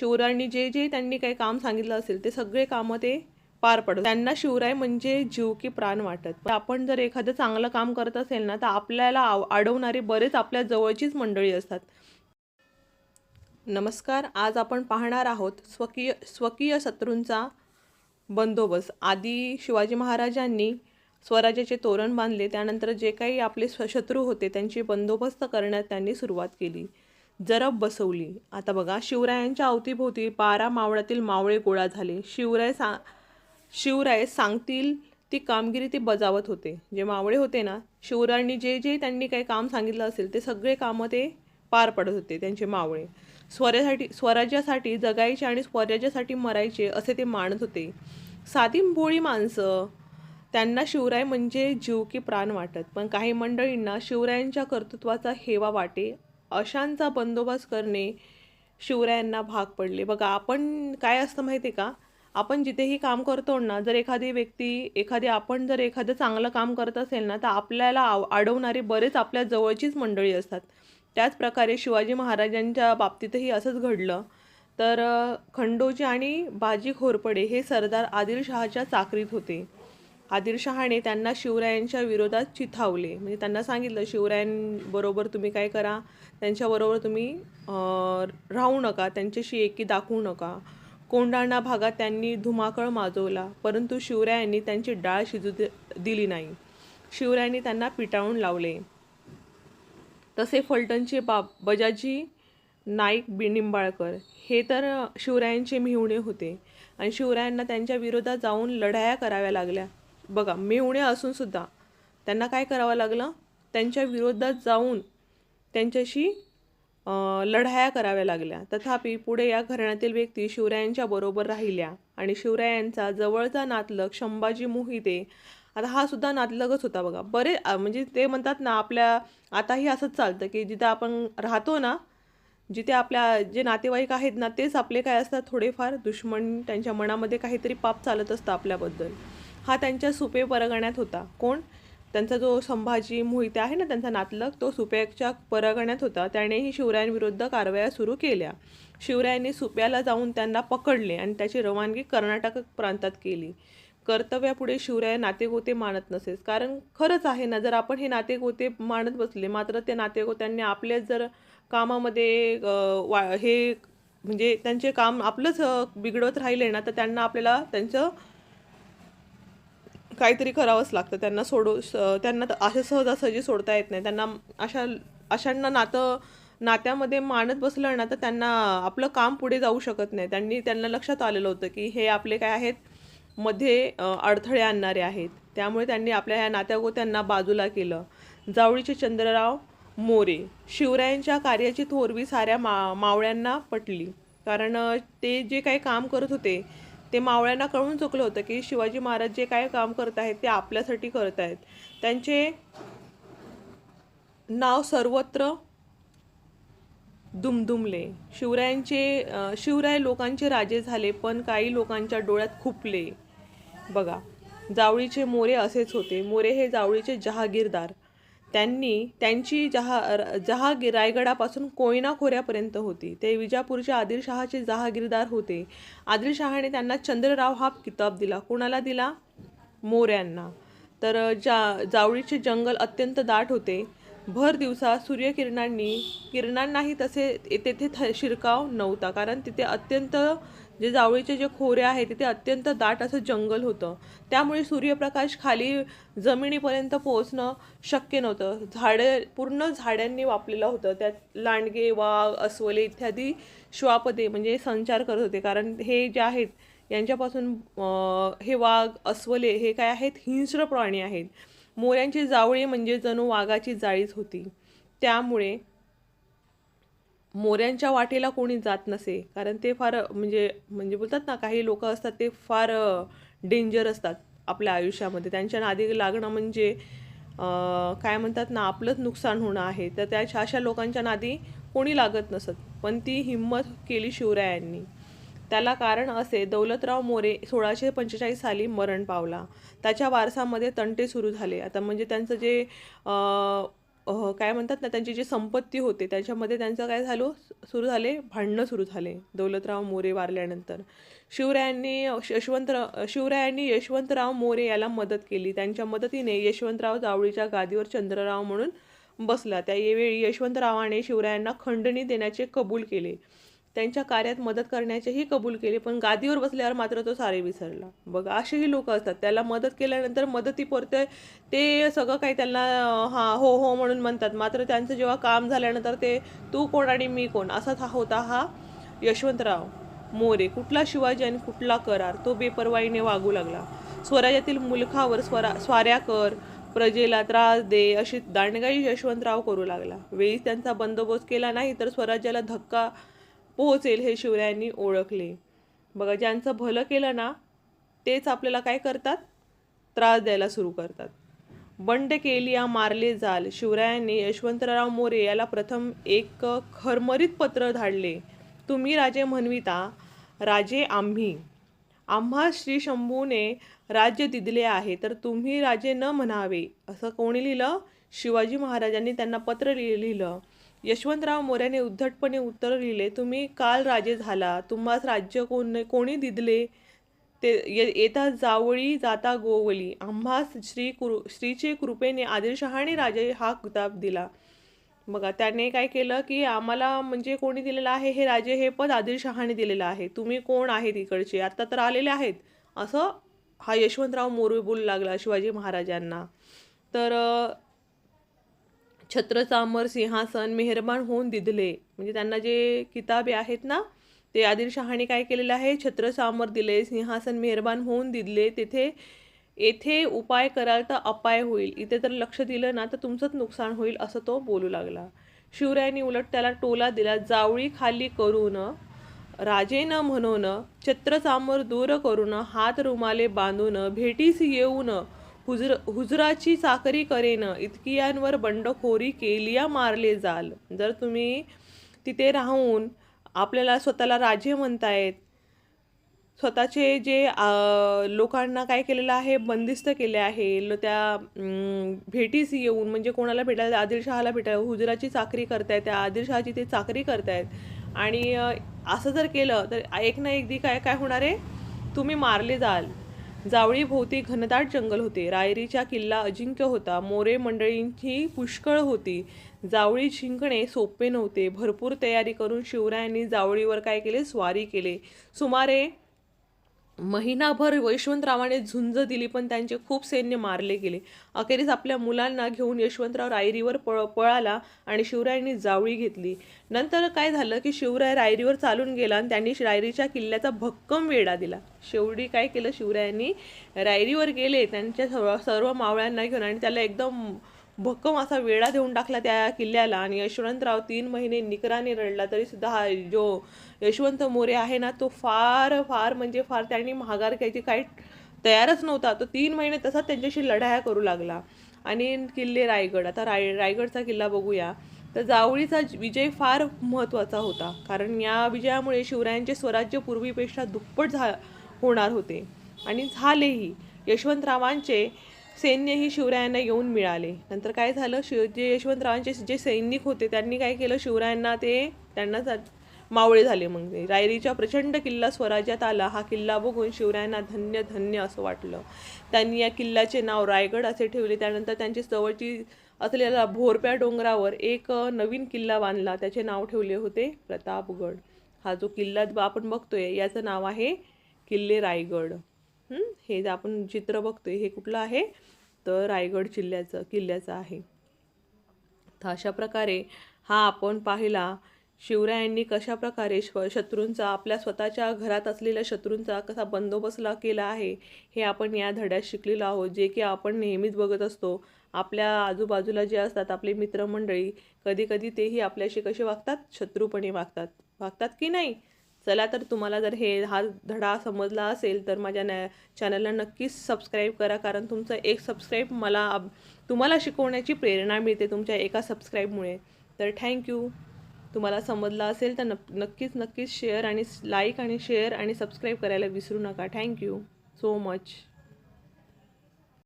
शिवरायांनी जे जे त्यांनी काही काम सांगितलं असेल ते सगळे कामं ते पार पडत त्यांना शिवराय म्हणजे जीव की प्राण वाटत. आपण जर एखादं चांगलं काम करत असेल ना तर आपल्याला आव- अडवणारे बरेच आपल्या जवळचीच मंडळी असतात. नमस्कार आज आपण पाहणार आहोत स्वकीय स्वकीय शत्रूंचा बंदोबस्त. आधी शिवाजी महाराजांनी स्वराज्याचे तोरण बांधले. त्यानंतर जे काही आपले शत्रू होते त्यांची बंदोबस्त करण्यात त्यांनी सुरुवात केली. जरब बसवली. आता बघा शिवरायांच्या अवतीभोवती बारा मावळातील मावळे गोळा झाले. शिवराय सा शिवराय सांगतील ती कामगिरी ते बजावत होते. जे मावळे होते ना शिवरायांनी जे जे त्यांनी काही काम सांगितलं असेल ते सगळे कामं ते पार पडत होते त्यांचे मावळे. स्वरासाठी स्वराज्यासाठी जगायचे आणि स्वराज्यासाठी मरायचे असे ते मानत होते. साधी भोळी माणसं त्यांना शिवराय म्हणजे जीव की प्राण वाटत. पण काही मंडळींना शिवरायांच्या कर्तृत्वाचा हेवा वाटे अशांचा बंदोबस्त करणे शिवरायांना भाग पडले. बघा आपण काय असतं माहिती आहे का? आपण जिथेही काम करतो ना जर एखादी व्यक्ती एखादी आपण जर एखादं चांगलं काम करत असेल ना तर आपल्याला आव अडवणारे बरेच आपल्या जवळचीच मंडळी असतात. त्याचप्रकारे शिवाजी महाराजांच्या बाबतीतही असंच घडलं. तर खंडोजी आणि बाजी घोरपडे हे सरदार आदिलशहाच्या चाकरीत होते. आदिलशहाने त्यांना शिवरायांच्या विरोधात चिथावले. म्हणजे त्यांना सांगितलं शिवरायांबरोबर तुम्ही काय करा त्यांच्याबरोबर तुम्ही राहू नका त्यांच्याशी एकी दाखवू नका. कोंडाणा भागात त्यांनी धुमाकळ माजवला परंतु शिवरायांनी त्यांची डाळ शिजू दिली नाही. शिवरायांनी त्यांना पिटाळून लावले. तसे फलटणचे बाब बजाजी नाईक बिनिंबाळकर हे तर शिवरायांचे मिहुणे होते. आणि शिवरायांना त्यांच्या विरोधात जाऊन लढाया कराव्या लागल्या. बघा मिहुणे असूनसुद्धा त्यांना काय करावं लागलं? त्यांच्या विरोधात जाऊन त्यांच्याशी लढाया कराव्या लागल्या. तथापि पुढे या घराण्यातील व्यक्ती शिवरायांच्या बरोबर राहिल्या आणि शिवरायांचा जवळचा नातलग संभाजी मोहिते आता हा सुद्धा नातलगच होता बघा. बरे म्हणजे ते म्हणतात ना आपल्या आताही असंच चालतं की जिथं आपण राहतो ना जिथे आपल्या जे नातेवाईक आहेत ना तेच आपले काय असतात थोडेफार दुश्मन त्यांच्या मनामध्ये काहीतरी पाप चालत असतं आपल्याबद्दल. हा त्यांच्या सुपे परगण्यात होता. कोण? त्यांचा जो संभाजी मोहिते आहे ना त्यांचा नातलग तो सुप्याच्या परगण्यात होता. त्यानेही शिवरायांविरुद्ध कारवाया सुरू केल्या. शिवरायांनी सुप्याला जाऊन त्यांना पकडले आणि त्याची रवानगी कर्नाटक प्रांतात केली. कर्तव्यापुढे शिवराय नातेगोते मानत नसेस कारण खरंच आहे ना जर आपण हे नातेगोते मानत बसले मात्र ते नातेगोत्यांनी आपल्याच जर कामामध्ये वा हे म्हणजे त्यांचे काम आपलंच बिघडवत राहिले ना तर त्यांना आपल्याला त्यांचं काहीतरी करावंच लागतं. त्यांना सोडू स- त्यांना तर अशा सहजासहजी सोडता येत नाही. त्यांना अशा अशांना नातं नात्यामध्ये मानत बसलं ना तर त्यांना आपलं काम पुढे जाऊ शकत नाही. त्यांनी त्यांना लक्षात आलेलं होतं की हे आपले काय आहेत? मध्ये अडथळे आणणारे आहेत. त्यामुळे त्यांनी आपल्या ह्या नात्यागोत्यांना बाजूला केलं. जावळीचे चंद्रराव मोरे शिवरायांच्या कार्याची थोरवी साऱ्या मा मावळ्यांना पटली. कारण ते जे काही काम करत होते ते मावळ्यांना कळून चुकलं होतं की शिवाजी महाराज जे काय काम करत आहेत ते आपल्यासाठी करत आहेत. त्यांचे नाव सर्वत्र दुमदुमले. शिवरायांचे शिवराय लोकांचे राजे झाले पण काही लोकांच्या डोळ्यात खुपले. बघा जावळीचे मोरे असेच होते. मोरे हे जावळीचे जहागीरदार. त्यांनी त्यांची जहा र- जहागीर रायगडापासून कोयना खोऱ्यापर्यंत होती. ते विजापूरच्या आदिलशहाचे जहागीरदार होते. आदिलशहाने त्यांना चंद्रराव हा किताब दिला. कोणाला दिला? मोऱ्यांना. तर जा जावळीचे जंगल अत्यंत दाट होते. भर दिवसा सूर्यकिरणांनी किरणांनाही तसे तेथे थ शिरकाव नव्हता. कारण तिथे अत्यंत जे जावळीचे जे खोरे आहे तिथे अत्यंत दाट असं जंगल होतं. त्यामुळे सूर्यप्रकाश खाली जमिनीपर्यंत पोहोचणं शक्य नव्हतं. झाडे पूर्ण झाडांनी वापलेलं होतं. त्यात लांडगे वाघ अस्वले इत्यादी श्वापदे म्हणजे संचार करत होते. कारण हे जे आहेत यांच्यापासून हे वाघ अस्वले हे काय आहेत? हिंस्र प्राणी आहेत. मोऱ्यांची जावळी म्हणजे जणू वाघाची जाळीच होती. त्यामुळे मोऱ्यांच्या वाटेला कोणी जात नसे कारण ते फार म्हणजे म्हणजे बोलतात ना काही लोक असतात ते फार डेंजर असतात आपल्या आयुष्यामध्ये. त्यांच्या नादी लागणं म्हणजे काय म्हणतात ना आपलंच नुकसान होणं आहे. तर त्या अशा लोकांच्या नादी कोणी लागत नसत. पण ती हिंमत केली शिवरायांनी. त्याला कारण असे दौलतराव मोरे सोळाशे पंचेचाळीस साली मरण पावला. त्याच्या वारसामध्ये तंटे सुरू झाले. आता म्हणजे त्यांचं जे काय म्हणतात ना त्यांची जी संपत्ती होते त्याच्यामध्ये त्यांचं काय झालं? सुरू झाले भांडणं सुरू झाले दौलतराव मोरे वारल्यानंतर. शिवरायांनी यशवंतराव शिवरायांनी यशवंतराव मोरे याला मदत केली. त्यांच्या मदतीने यशवंतराव जावळीच्या गादीवर चंद्रराव म्हणून बसला. त्यावेळी यशवंतरावाने शिवरायांना खंडणी देण्याचे कबूल केले. त्यांच्या कार्यात मदत करण्याचेही कबूल केले पण गादीवर बसल्यावर मात्र तो सारे विसरला. बघा असेही लोक असतात त्याला मदत केल्यानंतर मदती परते ते सगळं काही त्यांना हां हो हो म्हणून म्हणतात. मात्र त्यांचं जेव्हा काम झाल्यानंतर ते तू कोण आणि मी कोण? असाच हा होता हा यशवंतराव मोरे. कुठला शिवाजी आणि कुठला करार? तो बेपर्वाईने वागू लागला. स्वराज्यातील मुलखावर स्वरा स्वाऱ्या कर प्रजेला त्रास दे अशी दांडगाई यशवंतराव करू लागला. वेळीच त्यांचा बंदोबस्त केला नाही तर स्वराज्याला धक्का पोहोचेल हे शिवरायांनी ओळखले. बघा ज्यांचं भलं केलं ना तेच आपल्याला काय करतात? त्रास द्यायला सुरू करतात. बंड केलिया मारले जाल. शिवरायांनी यशवंतराव मोरे याला प्रथम एक खरमरीत पत्र धाडले. तुम्ही राजे म्हणविता राजे आम्ही. आम्हा श्री शंभूने राज्य दिले आहे तर तुम्ही राजे न म्हणावे. असं कोणी लिहिलं? शिवाजी महाराजांनी त्यांना पत्र लिहिलं. यशवंतराव मोऱ्याने उद्धटपणे उत्तर लिहिले तुम्ही काल राजे झाला तुम्हास राज्य कोण कोणी दिदले? ते ये- येता जावळी जाता गोवली. आम्हास श्री कृ श्रीचे कृपेने आदिलशहाने राजे हा किताब दिला. बघा त्याने काय केलं की आम्हाला म्हणजे कोणी दिलेलं आहे हे राजे हे पद आदिलशहाने दिलेलं आहे. तुम्ही कोण आहेत इकडचे? आता तर आलेले आहेत. असं हा यशवंतराव मोरे बोलू लागला शिवाजी महाराजांना. तर छत्रचामर छत्र सिंहासन मेहरबान होऊन दिदले. म्हणजे त्यांना जे किताबे आहेत ना ते आदिलशहाने काय केलेलं आहे? छत्रचामर दिले सिंहासन मेहरबान होऊन दिदले तेथे येथे उपाय कराल तर अपाय होईल. इथे तर लक्ष दिलं ना तर तुमचंच नुकसान होईल असं तो बोलू लागला. शिवरायांनी उलट त्याला टोला दिला जावळी खाली करून राजेनं म्हणून छत्र चामर दूर करून हात रुमाले बांधून भेटीस येऊन हुजर हुजराची चाकरी करेन इतकियांवर बंडखोरी केलिया मारले जाल. जर तुम्ही तिथे राहून आपल्याला स्वतःला राजे म्हणतायत स्वतःचे जे लोकांना काय केलेलं आहे बंदिस्त केले आहे ल- त्या भेटीस येऊन म्हणजे कोणाला भेटायला आदिलशहाला भेटायला हुजराची चाकरी करतायत त्या आदिलशहाची ते चाकरी करतायत. आणि असं जर केलं तर एक ना एक दी काय काय होणार आहे? तुम्ही मारले जाल. जावळीभोवती घनदाट जंगल होते. रायरीचा किल्ला अजिंक्य होता. मोरे मंडळींची पुष्कळ होती. जावळी जिंकणे सोपे नव्हते. भरपूर तयारी करून शिवरायांनी जावळीवर काय केले? स्वारी केले. सुमारे महिनाभर यशवंतरावाने झुंज दिली पण त्यांचे खूप सैन्य मारले गेले. अखेरीस आपल्या मुलांना घेऊन यशवंतराव रायरीवर पळ पळाला आणि शिवरायांनी जावळी घेतली. नंतर काय झालं की शिवराय रायरीवर चालून गेला आणि त्यांनी रायरीच्या किल्ल्याचा भक्कम वेढा दिला. शेवटी काय केलं शिवरायांनी रायरीवर गेले त्यांच्या सर्व सर्व मावळ्यांना घेऊन आणि त्याला एकदम भक्कम असा वेढा देऊन टाकला त्या किल्ल्याला आणि यशवंतराव तीन महिने निकराने रडला तरी सुद्धा हा जो यशवंत मोरे आहे ना तो फार फार म्हणजे फार त्यांनी महागार घ्यायची काही तयारच नव्हता. तो तीन महिने तसाच त्यांच्याशी लढाया करू लागला. आणि किल्ले रायगड आता राय रायगडचा किल्ला बघूया. तर जावळीचा विजय फार महत्त्वाचा होता. कारण या विजयामुळे शिवरायांचे स्वराज्य पूर्वीपेक्षा दुप्पट झा होणार होते. आणि झालेही यशवंतरावांचे सैन्यही शिवरायांना येऊन मिळाले. नंतर काय झालं? शिव जे यशवंतरावांचे जे सैनिक होते त्यांनी काय केलं? शिवरायांना ते त्यांना मावळे झाले मग ते. रायरीच्या प्रचंड किल्ला स्वराज्यात आला. हा किल्ला बघून शिवरायांना धन्य धन्य असं वाटलं. त्यांनी या किल्ल्याचे नाव रायगड असे ठेवले. त्यानंतर त्यांची जवळची असलेल्या भोरप्या डोंगरावर एक नवीन किल्ला बांधला. त्याचे नाव ठेवले होते प्रतापगड. हा जो किल्ला आपण बघतोय याचं नाव आहे किल्ले रायगड. हे जे आपण चित्र बघतोय हे कुठलं आहे? तर रायगड जिल्ह्याचं किल्ल्याचं आहे. तर अशा प्रकारे हा आपण पाहिला शिवरायांनी कशा प्रकारे श्व शत्रूंचा आपल्या स्वतःच्या घरात असलेल्या शत्रूंचा कसा बंदोबस्तला केला आहे हे आपण या धड्यात शिकलेलो आहोत. जे की आपण नेहमीच बघत असतो. आपल्या आजूबाजूला जे असतात आपले मित्रमंडळी कधीकधी तेही आपल्याशी कसे वागतात? शत्रूपणे वागतात. वागतात की नाही? चला तर तुम्हाला जर हे हा धडा समजला असेल तर माझ्या नॅ चॅनलला नक्कीच सबस्क्राईब करा. कारण तुमचं एक सबस्क्राईब मला अब- तुम्हाला शिकवण्याची प्रेरणा मिळते तुमच्या एका सबस्क्राईबमुळे तर थँक्यू तुम्हाला समजला असेल तर नक्कीच नक्कीच शेअर आणि लाईक आणि शेअर आणि सबस्क्राईब करायला विसरू नका. Thank you so much